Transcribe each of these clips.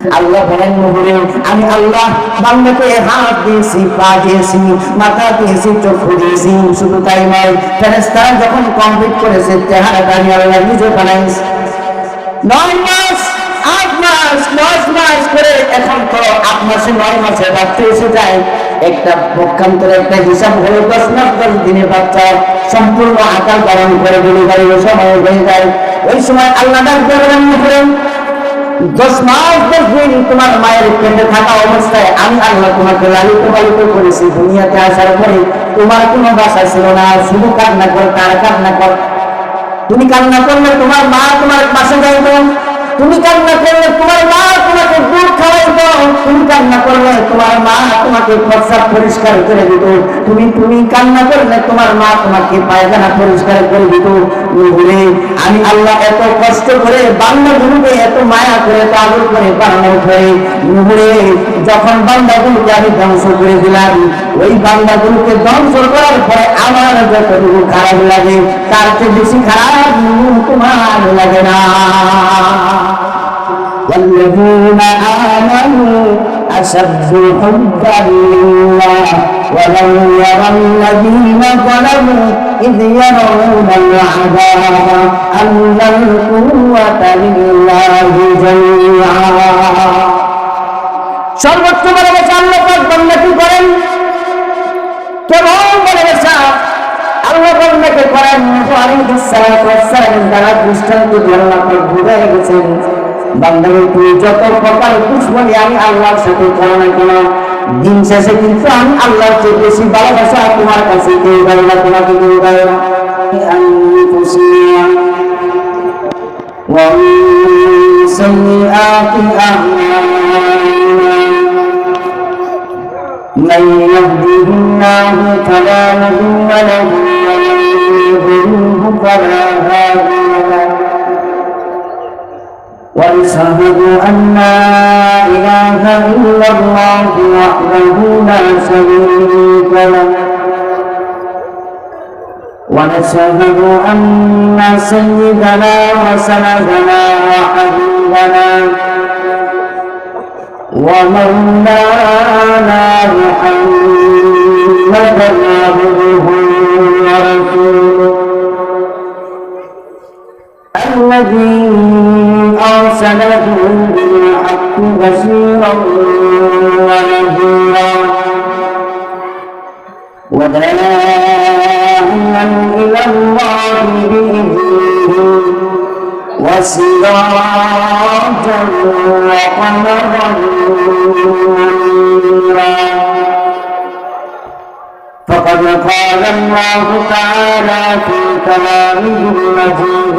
আল্লাহ বলেন আমি আল্লাহ বান্দাকে হাত দিয়েছি, পা দিয়েছি, মাথা দিয়েছি চক্ষু দিয়েছি শুধু তাই নয় ফেরেস্তারা যখন কমপ্লিট করেছে আল্লাহ নিজে নয় মাস, আট মাস, দশ মাস করে এখন তো আট মাসে, নয় মাসে এসে যায়। একটা পক্ষান্তরে একটা হিসাব দশ মাস, দশ বাচ্চা সম্পূর্ণ আকার ধারণ করে সময় হয়ে যায়। ওই সময় আল্লাহ ডাক দিয়ে করেন দশ মাস দশ দিন তোমার মায়ের পেটে থাকা অবস্থায় আমি আল্লাহ তোমাকে লালিত পালিত করেছি, দুনিয়াতে আসার পরে তোমার কোনো বাসা ছিল না, শুধু কান্না কর, তার কান্না কর। তুমি কান্না করলে তোমার মা তোমার পাশে যাইত, তুমি কান্না করলে তোমার মা তোমাকে প্রস্রাব পরিষ্কার করে দিত তুমি তুমি কান্না করলে তোমার মা তোমাকে পায়খানা পরিষ্কার করে দিত বলে আমি আল্লাহ এত কষ্ট করে বান্দাগুলোকে এত মায়া করে এত আদর করে বানানো করে নুহুরে যখন বান্দাগুলোকে আমি ধ্বংস করে দিলাম ওই বান্দাগুলোকে ধ্বংস করার পরে আমার যতটুকু খারাপ লাগে তার চেয়ে বেশি খারাপ নুহ তোমার লাগে না والذين آمنوا أشد حبا لله ولو يرى الذين ظلموا إذ يرون العذاب أن القوة لله جميعا সর্বোচ্চ ভালোবাসা আল্লাহ পাক বান্দাকে করেন কেমন ভালোবাসা আল্লাহ বান্দাকে করেন আলাইহিস সালাতু ওয়াসসালাম দ্বারা দৃষ্টান্ত দিয়ে আল্লাহ পাক বুঝাই গেছেন বান্দাকে তুই যত প্রকার দুশ্মনী আমি আল্লাহর সাথে করো না কেন দিন শেষে কিন্তু আমি আল্লাহর চেয়ে বেশি ভালোবাসা তোমার কাছে কেউ দেয় না তোমাকে কেউ দেয় না أنفسنا ومن سيئات أعمالنا من يهده الله فلا مضل له ومن يضلله فلا هادي له ونشهد أن لا إله إلا الله وحده لا شريك له. ونشهد أن سيدنا وسندنا وحبيبنا. ومولانا محمدا عبده ورسوله. الذي أرسله بالحق بشيرا ونذيرا وداعيا إلى الله بإذنه وسراجا وقمرا منيرا. فقد قال الله تعالى في كلامه المجيد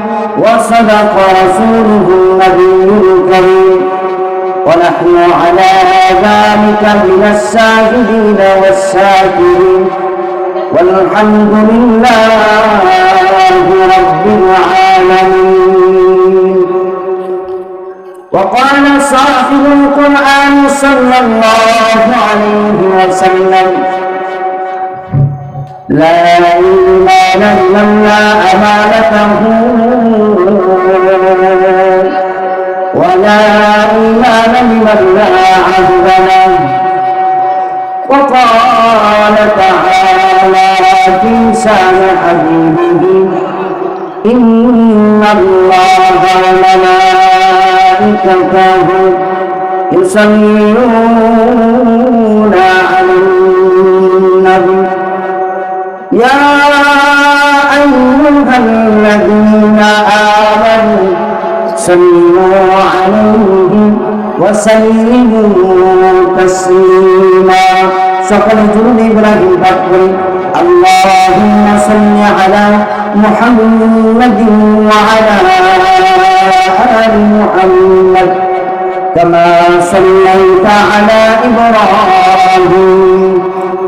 وصدق رسوله النبي الكريم. ونحن على ذلك من الشاهدين والشاكرين والحمد لله رب العالمين. وقال صاحب القرآن صلى الله عليه وسلم لا إيمان لمن لا أمانته ولا إيمان لمن لا عهد له وقال تعالى في شان حبيبه إن الله وملائكته يصلون يا أيها الذين آمنوا سلموا عليه وسلموا تسليما সকল জুরুল ইব্রাহিম পাঠ করি আল্লাহুম্মা সাল্লি আলা মুহাম্মাদিন ওয়া আলা আলি মুহাম্মাদ কামা সাল্লাইতা আলা ইব্রাহিম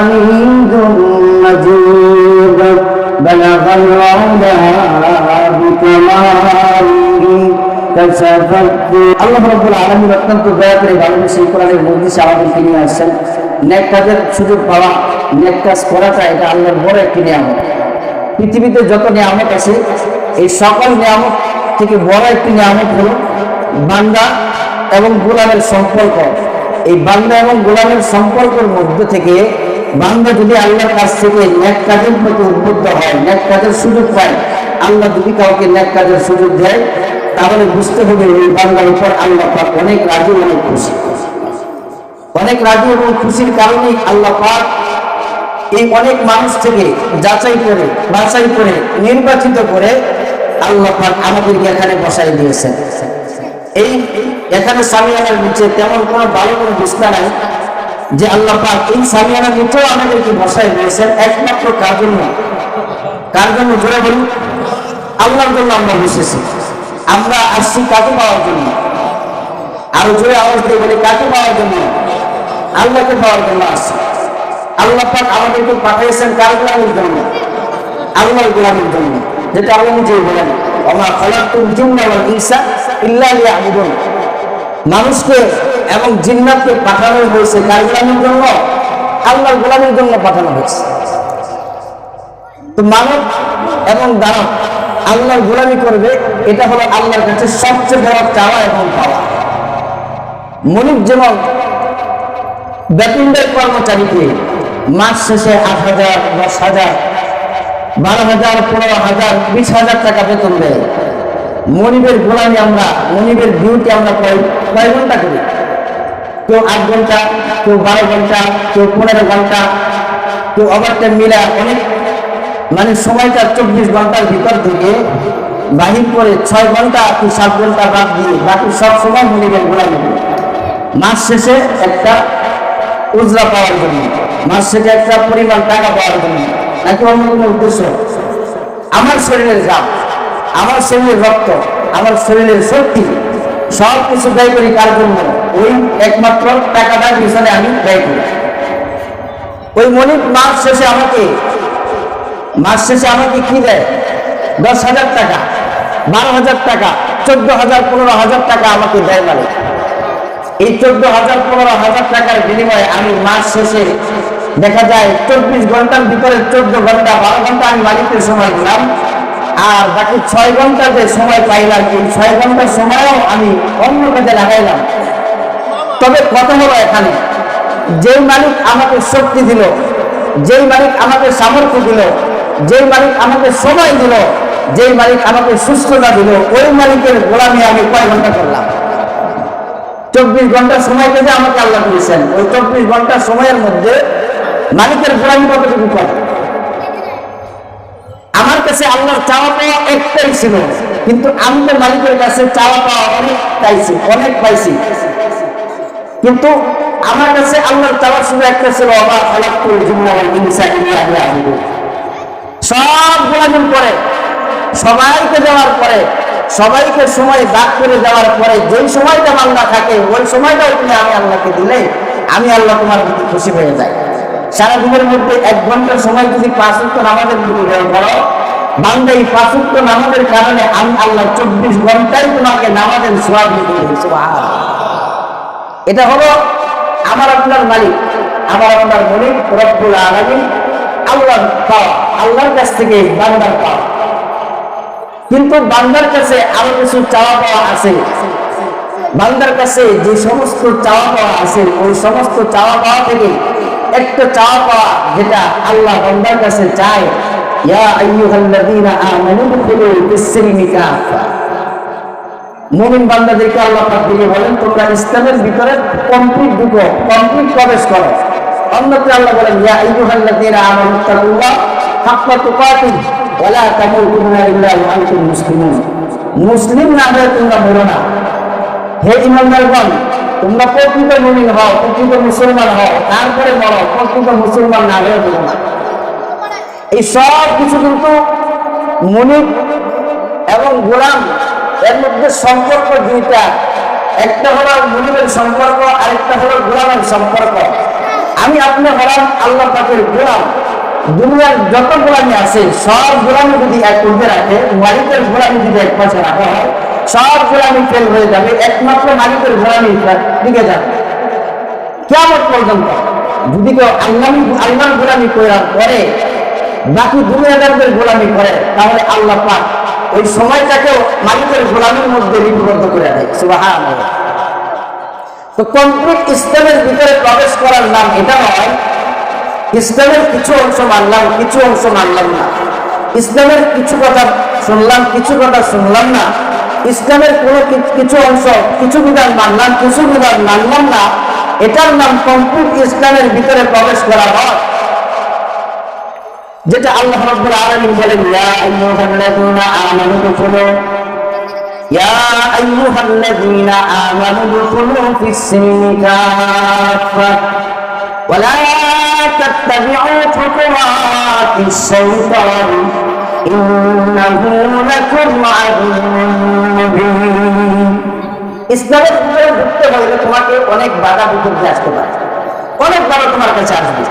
حميد مجيد بلغ العلا بكماله كشف আল্লাহ রাব্বুল আলামিন অত্যন্ত দয়া করে ভালোবেসে এই কোরআনের মজলিসে আমাদেরকে নিয়ে আসছেন নেক কাজের সুযোগ পাওয়া নেক কাজ করাটা এটা আল্লাহর বড় একটি নিয়ামত পৃথিবীতে যত নিয়ামত আছে এই সকল নিয়ামত থেকে বড় একটি নিয়ামত হলো বান্দা এবং গোলামের সম্পর্ক এই বান্দা এবং গোলামের সম্পর্কের মধ্যে থেকে বান্দা যদি আল্লাহর কাছ থেকে ন্যাক কাজের প্রতি উদ্বুদ্ধ হয়, ন্যাক কাজের সুযোগ পায়, আল্লাহ যদি কাউকে ন্যাক কাজের সুযোগ দেয়, তাহলে বুঝতে হবে এই বান্দার উপর আল্লাহ পাক অনেক রাজি অনেক খুশি। অনেক রাজি এবং খুশির কারণেই আল্লাহ পাক এই অনেক মানুষ থেকে যাচাই করে, বাছাই করে, নির্বাচিত করে আল্লাহ পাক আমাদেরকে এখানে বসাই দিয়েছেন। এই, এখানে সামিয়ানার নিচে তেমন কোনো ভালো কোনো বিস্তার নাই। যে আল্লাহ পাক এই সামিয়ানার নিচেও আমাদেরকে বসাই দিয়েছেন, একমাত্র কার জন্য? কার জন্য? জোরে বলুন। আল্লাহর জন্য আমরা বসেছি। আমরা আসছি কাকে পাওয়ার জন্য? আরও জোরে আওয়াজ দিয়ে বলি, কাকে পাওয়ার জন্য? আল্লাহকে পাওয়ার জন্য আসছি। আল্লাহ পাক আমাদেরকে পাঠিয়েছেন কার গোলামের জন্য? আল্লাহর গোলামের জন্য। যেটা আল্লাহ নিজেই বলেন আমা খলাকুল জিন্না ওয়াল ইনসা ইল্লা মানুষকে এবং জিন্নাতকে পাঠানো হয়েছে কার গোলামের জন্য? আল্লাহর গোলামের জন্য পাঠানো হয়েছে। তো মানব এবং দানব, আল্লাহর গোলামি করবে, এটা হলো আল্লাহর কাছে সবচেয়ে বড় চাওয়া এবং পাওয়া। মনিব যেমন বেতনদের কর্মচারীকে মাস শেষে আট হাজার, দশ হাজার, বারো হাজার, পনেরো হাজার, বিশ হাজার টাকা বেতন দেয়। মনিবের গোলামি আমরা, মনিবের ডিউটি আমরা কয় কয় ঘণ্টা করি? কেউ আট ঘণ্টা, কেউ বারো ঘণ্টা, কেউ পনেরো ঘণ্টা, কেউ ওভারটাইম মিলা অনেক মানে সময়টা চব্বিশ ঘণ্টার ভিতর থেকে বাহির করে ছয় ঘণ্টা কি সাত ঘণ্টা বাদ দিয়ে বাকি সব সময় মনিবের গোলামি করে। মাস শেষে একটা উজরা পাওয়ার জন্য, মাস শেষে একটা পরিমাণ টাকা পাওয়ার জন্য, নাকি অন্য কোনো উদ্দেশ্য আমার শরীরের জাম আমার শরীরের রক্ত, আমার শরীরের শক্তি সব কিছু ব্যয় করি কার জন্য ওই একমাত্র টাকাটার পিছনে আমি ব্যয় করি। ওই মনিক মাস শেষে আমাকে, মাস শেষে আমাকে কি দেয়? দশ হাজার টাকা, বারো হাজার টাকা, চোদ্দ হাজার, পনেরো হাজার টাকা আমাকে দেয় মানে এই চোদ্দ হাজার, পনেরো হাজার টাকার বিনিময়ে আমি মাস শেষে দেখা যায় চব্বিশ ঘণ্টার ভিতরে চোদ্দ ঘণ্টা, বারো ঘণ্টা আমি মালিকের সময় দিলাম। আর বাকি ছয় ঘণ্টা যে সময় পাইলাম, এই ছয় ঘণ্টার সময়ও আমি অন্য কাজে লাগাইলাম। তবে কথা হলো এখানে, যেই মালিক আমাকে শক্তি দিল, যেই মালিক আমাকে সামর্থ্য দিল, যেই মালিক আমাকে সময় দিল, যেই মালিক আমাকে সুস্থতা দিল, ওই মালিকের গোলামি আমি কয় ঘণ্টা করলাম? চব্বিশ ঘণ্টা সময় পেতে আমাকে আল্লাহ দিয়েছেন। ওই চব্বিশ ঘণ্টা সময়ের মধ্যে মালিকের গোলামি কতটুকু করে? আমার কাছে আল্লাহর চাওয়া পাওয়া একটাই ছিল, কিন্তু আমি তো মালিকের কাছে চাওয়া পাওয়া অনেক পাইছি অনেক পাইছি। কিন্তু আমার কাছে আল্লাহর চাওয়া শুধু একটা ছিল অবাক ইল্লা লিয়াবুদুন। সব পরে, সবাইকে দেওয়ার পরে, সবাইকে সময় দাগ করে দেওয়ার পরে, যেই সময়টা বান্দা থাকে, ওই সময়টাও তুমি আমি আল্লাহকে দিলে আমি আল্লাহ তোমার প্রতি খুশি হয়ে যাই। সারাদিনের মধ্যে এক ঘণ্টার সময় যদি পাঁচ উক্ত নামাজের দিকে ব্যয় করো বান্দা এই পাঁচ উক্ত নামাজের কারণে আমি আল্লাহ চব্বিশ ঘন্টায় তোমাকে নামাজের সোয়াব দিতে এটা হলো আমার আপনার মালিক, আমার আপনার মালিক রব্বুল আলামিন, আল্লাহর পাওয়া, আল্লাহর কাছ থেকে বান্দার পাওয়া। কিন্তু বান্দার কাছে আরও কিছু চাওয়া পাওয়া আছে। বান্দার কাছে যে সমস্ত চাওয়া পাওয়া আছে, ওই সমস্ত চাওয়া পাওয়া থেকে একটা চাওয়া পাওয়া যেটা আল্লাহ বান্দার কাছে চায়, ইয়া আইয়ুহাল্লাযীনা আমানু দুখুলু ফিস-সিলমি কাফা মুমিন বান্দাদেরকে আল্লাহ পাক দিকে বলেন, তোমরা ইসলামের ভিতরে কমপ্লিট ঢুকো কমপ্লিট প্রবেশ করো। অন্যত্র আল্লাহ বলেন, ইয়া আইয়ুহাল্লাযীনা আমানু তাকুল্লাহ হাক্কা তুকাতিহ ওয়া লা তামুতুন্না ইল্লা ওয়া আনতুম মুসলিমুন। মুসলিম না হয়ে তোমরা মরো না। হে ইমানদারগণ, তোমরা প্রকৃত মুমিন হও, প্রকৃত মুসলমান হও, তারপরে মরো, প্রকৃত মুসলমান না হয়ে মরো না। এই সব কিছু কিন্তু মনিব এবং গোলাম এর মধ্যে সম্পর্ক দুইটা। একটা হলো মনিবের সম্পর্ক, আরেকটা হলো গোলামের সম্পর্ক। আমি আপনি হলাম আল্লাহ পাকের গোলাম। দুনিয়ার যত গোলামি আছে, সব গোলামি যদি এক উঠে রাখে, মালিকের গোলামি যদি এক পাশে রাখা হয়, সব গোলামি ফেল হয়ে যাবে, একমাত্র মালিকের গোলামি দিকে যাবে। কেমন পর্যন্ত যদি কেউ আল্লাহ, আল্লাহর গোলামি করার পরে বাকি দুনিয়াদারদের গোলামি করে, তাহলে আল্লাহ পাক ওই সময়টাকেও মালিকের গোলামের মধ্যে লিপিবদ্ধ করে দেয়। সুবাহান তো কমপ্লিট ইসলামের ভিতরে প্রবেশ করার নাম এটা নয়, ইসলামের কিছু অংশ মানলাম, কিছু অংশ মানলাম না। ইসলামের কিছু কথা শুনলাম, কিছু কথা শুনলাম না। ইসলামের কোনো কিছু অংশ, কিছু বিধান মানলাম, কিছু বিধান মানলাম না। এটার নাম কমপ্লিট ইসলামের ভিতরে প্রবেশ করা হয়। যেটা আল্লাহ রাব্বুল আলামিন বলেন, ইয়া আইয়ুহাল্লাযীনা আমানু দুখুলু, ইয়া আইয়ুহাল্লাযীনা আমানু দুখুলু ফিস-সিলমি কাফা ওয়া লা তাত্তাবি'ু খুতুওয়াতিশ শাইতান ইন্নাহু লাকুম আদুউম মুবিন. ইসলামের ভিতরে ঢুকতে হলে তোমাকে অনেক বাধা বিপত্তি আসতে পারে। অনেক বাধা তোমার কাছে আসবে।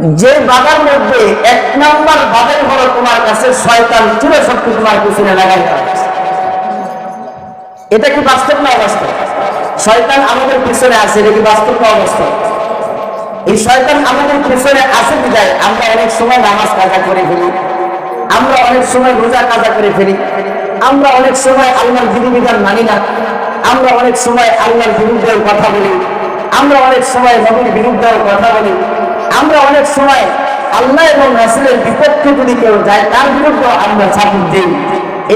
যে বাধার মধ্যে এক নাম্বার বাধাই হলো তোমার কাছে শয়তান চির শক্তি তোমার পিছনে লাগাই এটা কি বাস্তব না অবাস্তব? শয়তান আমাদের পিছনে আছে, এটা কি বাস্তব না অবাস্তব? এই শয়তান আমাদের পিছনে আছে বিদায়। আমরা অনেক সময় নামাজ কাজা করে ফেলি। আমরা অনেক সময় রোজা কাজা করে ফেলি। আমরা অনেক সময় আল্লাহর বিধিবিধান মানি না। আমরা অনেক সময় আল্লাহর বিরুদ্ধে কথা বলি। আমরা অনেক সময় নবীর বিরুদ্ধে কথা বলি। আমরা অনেক সময় আল্লাহ এবং রাসুলের বিপক্ষে যদি কেউ যায়, তার বিরুদ্ধে আমরা সাপোর্ট দিই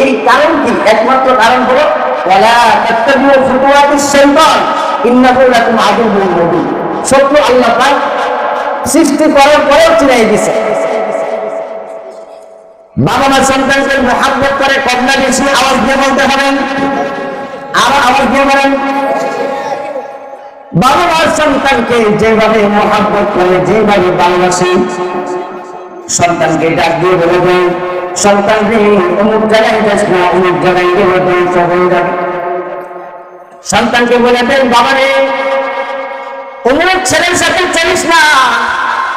এই কারণ কি? একমাত্র কারণ হলো শত্রু আল্লাহ আরও আওয়াজ দিয়ে বলেন বাবা মার সন্তানকে যেভাবে মহাব্বত করে, যেভাবে ভালোবাসে, সন্তানকে ডাক দিয়ে বলে দেয়, সন্তানকে অমুক জায়গায় যাস না, অমুক জায়গায় গেলে ধ্বংস হয়ে যাবে। সন্তানকে বলে দেন, বাবা রে, অমুক ছেলের সাথে চলিস না,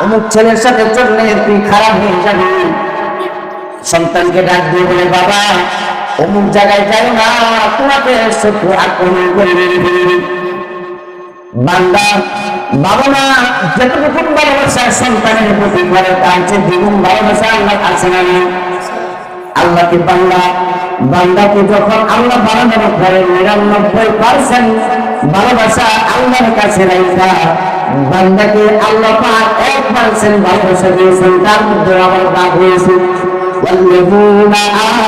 অমুক ছেলের সাথে চললে তুই খারাপ হয়ে যাবি। সন্তানকে ডাক দিয়ে বলে, বাবা, অমুক জায়গায় যাই না, তোমাকে শত্রু আক্রমণ করে বান্দা, বাবা মা যতটুকু ভালোবাসা সন্তানের প্রতি করে, তার চেয়ে দ্বিগুণ ভালোবাসা আল্লাহ আছে না? আল্লাহকে বান্দা, বান্দাকে যখন আল্লাহ বানানোর পরে নিরানব্বই পার্সেন্ট ভালোবাসা আল্লাহর কাছে রাখা বান্দাকে আল্লাহ পাক এক পার্সেন্ট ভালোবাসা দিয়েছেন, তার মধ্যে আবার দাগ হয়েছে والذين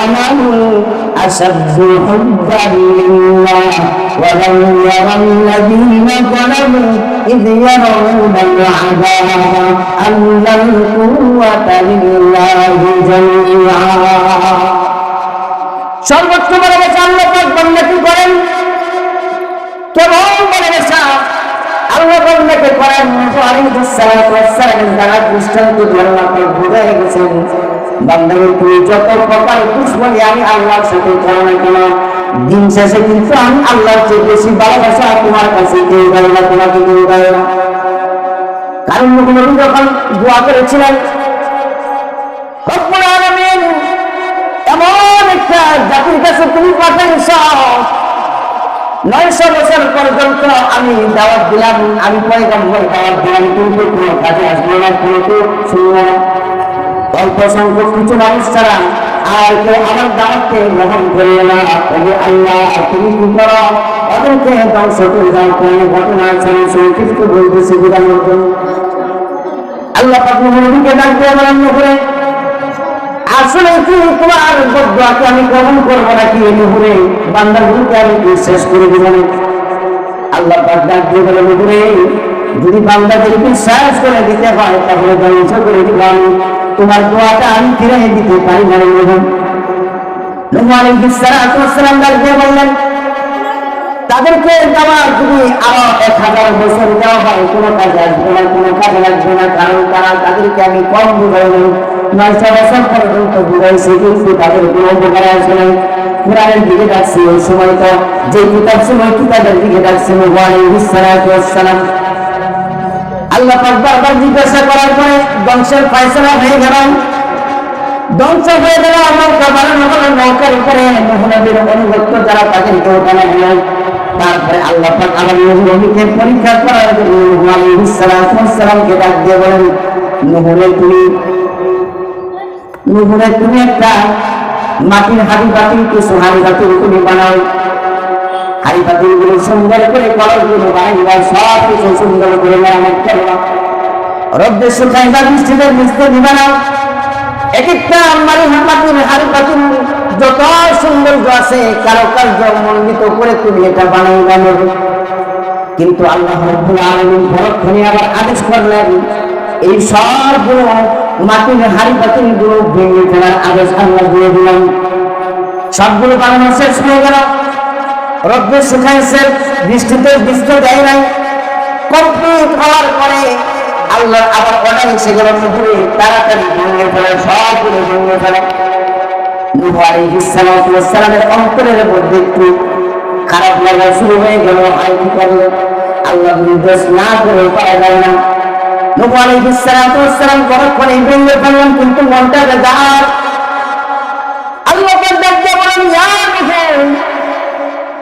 آمنوا أشد حبا لله ولو يرى الذين ظلموا إذ يرون العذاب أن القوة لله جميعا সর্বোচ্চ ভালোবাসা আল্লাহ পাক বান্দা কি করেন কেমন ভালোবাসা আল্লাহ বান্দাকে করেন আলাইহিস সালাতু ওয়াস সালাম দ্বারা দৃষ্টান্ত দিয়ে আল্লাহ পাক বুঝাই গেছেন বান্দাকে তুই যত প্রকার দুশ্মনী আমি আল্লাহর সাথে করো না কেন? দিন শেষে কিন্তু আমি আল্লাহর চেয়ে বেশি ভালোবাসা তোমার কাছে কেউ দেয় না, তোমাকে কেউ দেয় না। কারণ নবী যখন দোয়া করেছিলেন এমন একটা জাতির কাছে তুমি পাঠাইছ, নয়শো বছর পর্যন্ত আমি দাওয়াত দিলাম, আমি পয়গম্বর দাওয়াত দিলাম, কিন্তু কোনো কাজে আসবে না কিন্তু শুনবে না। অল্প সংখ্যক কিছু মানুষ ছাড়া আর কেউ আমার দাওয়াতকে গ্রহণ করবে না। তবে আল্লাহ তুমি কি করো? ওদেরকে ঘটনা শুনে কিছু বলতেছি বোঝানোর জন্য আল্লাহ পাক নবীকে ডাক দিয়ে করে আসলে কি তোমার বদুয়াকে আমি গ্রহণ করব নাকি এই মুহুরে বান্দাগুলোকে আমি শেষ করে দিব আল্লাহ পাক ডাক দিয়ে বলে মুহুরে যদি বান্দাদেরকে শেষ করে দিতে হয়, তাহলে ধ্বংস করে দিব আমি তোমার দোয়াটা আমি ফিরে দিতে পারি না তাদেরকে দেওয়া যদি আরও এক হাজার বছর দেওয়া হয়, কোনো কাজে আসবে না, কোনো কাজে লাগবে না, কারণ তারা তাদেরকে আমি কম বুঝাই নাই। নয়শো বছর পর্যন্ত বুঝাইছি, কিন্তু তাদের কোনো উপকার আসবে না কোরআনের দিকে ডাকছি ওই সময় তো যে কিতাব সময় কিতাবের দিকে ডাকছি সালাম আল্লাহ পাক বারবার জিজ্ঞাসা করার পরে বংশের ফয়সলা হয়ে গেল। ধ্বংস হয়ে গেল নৌকা বানানো হলো নৌকার উপরে নবীর অনুগত্য যারা তাদেরকে ওখানে হলেন তারপরে আল্লাহ পাক আমার নবীকে পরীক্ষা করার জন্য নূহ ডাক দিয়ে বলেন নূহরে তুমি নূহরে তুমি একটা মাটির হাড়ি বাতিল কিছু হাড়ি বাতিল তুমি বানাও। হাড়ি বাতিলগুলো সুন্দর করে কলরগুলো বানাইবা সব কিছু সুন্দর করে মেরামত করবা রব্দের সুখাইবা বৃষ্টিতে মিশতে দিবা না এক একটা মারি হামাতুর হারি পাতুর যত সৌন্দর্য আছে কারুকার্য মন্ডিত করে তুমি এটা বানাই নেবে কিন্তু আল্লাহ রব্বুল আলামিন পরক্ষণে আবার আদেশ করলেন, এই সবগুলো মাটির হাড়ি পাতিলগুলো ভেঙে ফেলার আদেশ আল্লাহ দিয়ে দিলাম সবগুলো বানানো শেষ হয়ে গেল। রব্বে শুকাইছে বৃষ্টিতে বৃষ্টি দেয় নাই। কমপ্লিট হওয়ার পরে আল্লাহ আবার অর্ডার এসে গেল নুহুরে তাড়াতাড়ি ভেঙে ফেলে, সবগুলো ভেঙে ফেলে। একটু খারাপ শুরু হয়ে না করে পারা কিন্তু মনটা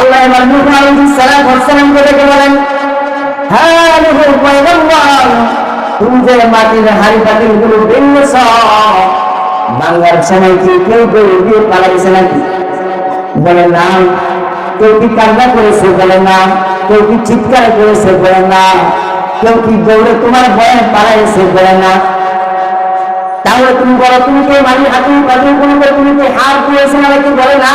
আল্লাহ এবার নূহ আলাইহিস সালাম ওয়াসসালাম করে বলেন? হ্যাঁ নূহ পয়গম্বর। তুমি যে মাটির হাড়ি পাতিলগুলো ভেঙেছ বাংলার সময় কি কেউ কেউ দিয়ে পালাইছে নাকি? বলে না। কেউ কি কান্না করেছে? বলে না। কেউ কি চিৎকার করেছে? বলে না। কেউ কি দৌড়ে তোমার ভয়ে পালাইছে? বলে না। তাহলে তুমি বলো, তুমি কে মারি হাতি পাতিলগুলো তুমি কি হার দিয়েছে নাকি? বলে না।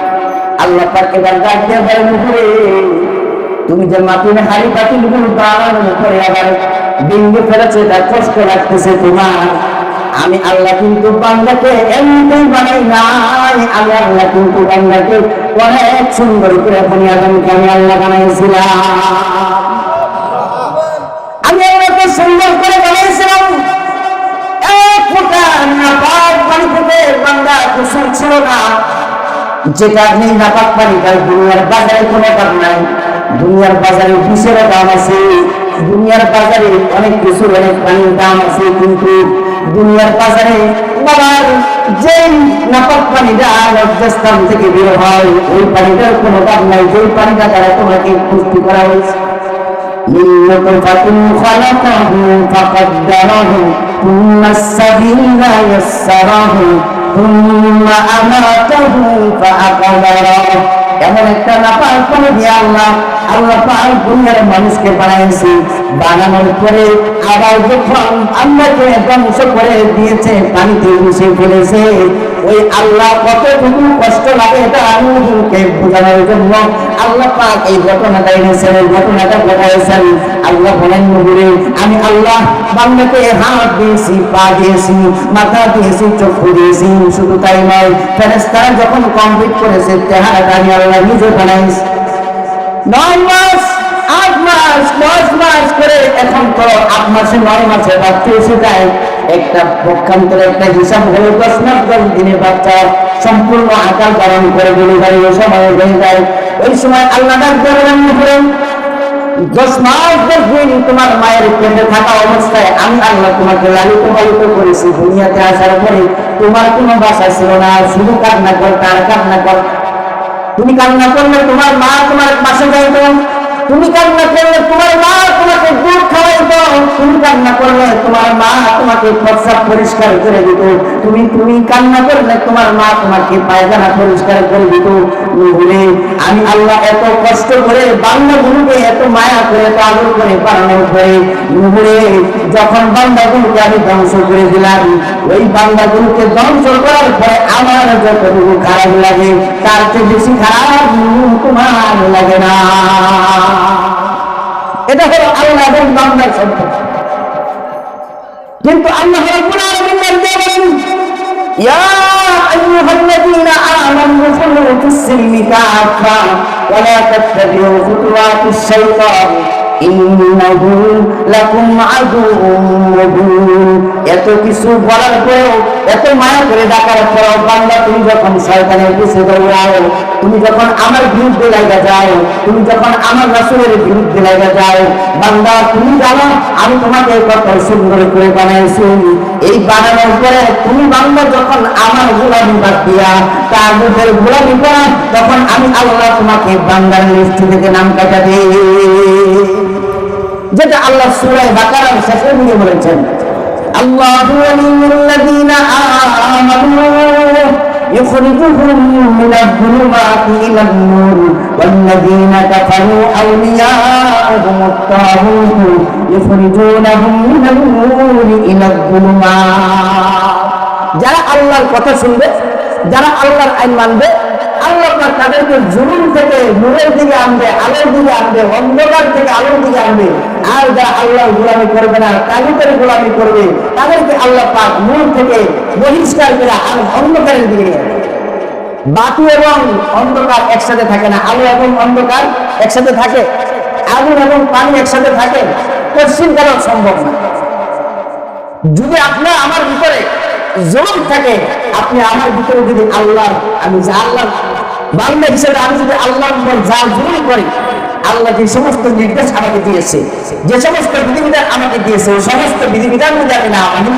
আল্লাহ পাক এবার ডাক দিয়ে বলেন তুমি যে মাটির হাড়ি পাতিলগুলো বানানোর উপরে আবার ভেঙে ফেলেছে, এটা কষ্ট লাগতেছে তোমার। আমি আল্লাহ কিন্তু বান্দাকে এমনিতেই বানাই নাই, আমি আল্লাহ কিন্তু বান্দাকে অনেক সুন্দর করে বনিয়াদানকে আমি আল্লাহ বানাইছিলাম। আমি আল্লাহকে সুন্দর করে বানাইছিলাম। এক ফোঁটা নাপাক পানি থেকে বান্দা কুসুম ছিল না। যেটা নেই নাপাক পানি তার দুনিয়ার বাজারে কোনো দাম নাই দুনিয়ার বাজারে বিষের দাম আছে দুনিয়ার বাজারে অনেক কিছুর অনেক পানির দাম আছে কিন্তু দুনিয়ার বাজারে বাবার যেই নাপাক পানিটা লজ্জাস্থান থেকে বের হয় ওই পানিটার কোনো দাম নাই যেই পানিটা দ্বারা তোমাকে পুষ্টি করা হয়েছে من نطفة خلقه فقدره ثم السبيل يسره ثم أماته فأقبره এমন একটা নাপাক করে দিয়ে আল্লাহ আল্লাহ পাক দুনিয়ার মানুষকে বানাইছি বানানোর পরে আবার যখন আল্লাহকে ধ্বংস করে দিয়েছে পানিতে মিশে ফেলেছে ওই আল্লাহ কতটুকু কষ্ট লাগে এটা আল্লাহকে বোঝানোর জন্য আল্লাহ পাক এই ঘটনাটা এনেছেন, এই ঘটনাটা ঘটাইছেন। আল্লাহ বলেন আমি আল্লাহ হাত দিয়েছি, পা দিয়েছি, মাথা দিয়েছি চক্ষু দিয়েছি, শুধু তাই নয় যখন কমপ্লিট করেছে, তেহারাটা আমি আল্লাহ নিজে বানাইছি। নয় মাস, আট মাস, দশ মাস করে এখন তো আট মাসে নয় মাসে বাচ্চা একটা পক্ষান্তরে একটা হিসাব হলো দশ মাস দশ দিনের বাচ্চা সম্পূর্ণ আকার ধারণ করে ডেলিভারি ওই সময় হয়ে যায়। ওই সময় আল্লাহ করেন দশ মাস দশ দিন তোমার মায়ের পেটে থাকা অবস্থায় আমি আল্লাহ তোমাকে লালিত পালিত করেছি, দুনিয়াতে আসার পরে তোমার কোনো বাসা ছিল না, শুধু কান্না কর, তার কান্না কর। তুমি কান্না করলে তোমার মা তোমার পাশে যাইত। তুমি কান্না করলে তোমার মা তোমাকে দুধ খাওয়াইত তুমি কান্না করলে তোমার মা তোমাকে প্রস্রাব পরিষ্কার করে দিত, তুমি তুমি কান্না করলে তোমার মা তোমাকে পায়খানা পরিষ্কার করে দিত। বলে আমি আল্লাহ এত কষ্ট করে, বান্দাগুলোকে এত মায়া করে আদর করে বানানোর পরে বলে যখন বান্দাগুলোকে আমি ধ্বংস করে দিলাম, ওই বান্দাগুলোকে ধ্বংস করার পরে আমার যতটুকু খারাপ লাগে, তার চেয়ে বেশি খারাপ তোমার লাগে না। এটা হলো আল্লাহ এবং বান্দার সম্পর্ক কিন্তু আল্লাহ রাব্বুল আলামিন বলেন, ইয়া আইয়ুহাল্লাযীনা আমানু ফিস-সিলমি কাফা ওয়া লা তাত্তাবিউ খুতুওয়াতিশ শাইতান। ইন্নাহু লাকুম আদুউম মুবিন। এত কিছু বলার পরেও, এত মায়া করে ডাকার পরেও বান্দা তুমি যখন শয়তানের পিছে দৌড়াও, তুমি যখন আমার বিরুদ্ধে লাগা যাও, তুমি যখন আমার রাসূলের বিরুদ্ধে লাগা যাও, বান্দা তুমি জানো, আমি তোমাকে সুন্দর করে বানাইছি। এই বানানোর পরে তুমি বান্দা যখন আমার গোলামি বাদ দিয়া, তার মধ্যে গোলামি করা, তখন আমি আল্লাহ তোমাকে বান্দার লিস্ট থেকে নাম কাটা দিই। যেটা আল্লাহ সূরায় বাকারার শেষে দিয়ে বলেছেন আল্লাহ ওয়ালিয়ুল্লাযীনা আমানু يخرجهم من الظلمات إلى النور والذين كفروا أولياءهم الطاغوت يخرجونهم من النور إلى الظلمات যারা আল্লাহর কথা শুনবে যারা আল্লাহর আইন মানবে আল্লাহ তাদেরকে জুলুম থেকে নূরের দিকে আনবে, আলোর দিকে আনবে, অন্ধকার থেকে আলোর দিকে আনবে। আর যারা আল্লাহর গোলামি করবে না, তাগুতের গোলামি করবে, তাদেরকে আল্লাহ পাক নূর থেকে বহিষ্কার করে আর অন্ধকারের দিকে নিয়ে। বাতি এবং অন্ধকার একসাথে থাকে না, আলো এবং অন্ধকার একসাথে থাকে, আগুন এবং পানি একসাথে থাকে। পশ্চিম কারণ সম্ভব না। যদি আপনার আমার ভিতরে জোর থাকে, আপনি আমার ভিতরে যদি আল্লাহ আমি যে আল্লাহ বাংলা হিসেবে আমি যদি আল্লাহ যা জোর করি, আল্লাহ যে সমস্ত নির্দেশ আমাকে দিয়েছে, যে সমস্ত বিধিবিধান আমাকে দিয়েছে সমস্ত বিধিবিধান যদি আমি না মানি,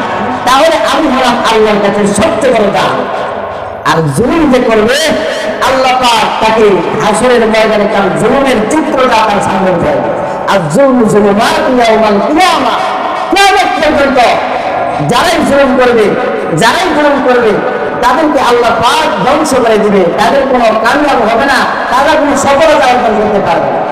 তাহলে আমি হলাম আল্লাহর কাছে সবচেয়ে বড় দাম আর জুলুম যে করবে, আল্লাহ তাকে হাসরের ময়দানে তার জুলুমের চিত্রটা তার সামনে আসবে। আর জুলুম জুলুমাত ইয়াউমাল কিয়ামা, কিয়ামত পর্যন্ত যারাই জুলুম করবে যারাই গ্রহণ করবে, তাদেরকে আল্লাহ পাক ধ্বংস করে দিবে। তাদের কোনো কামিয়াব হবে না, তারা কোনো সফলতা অর্জন করতে পারবে না।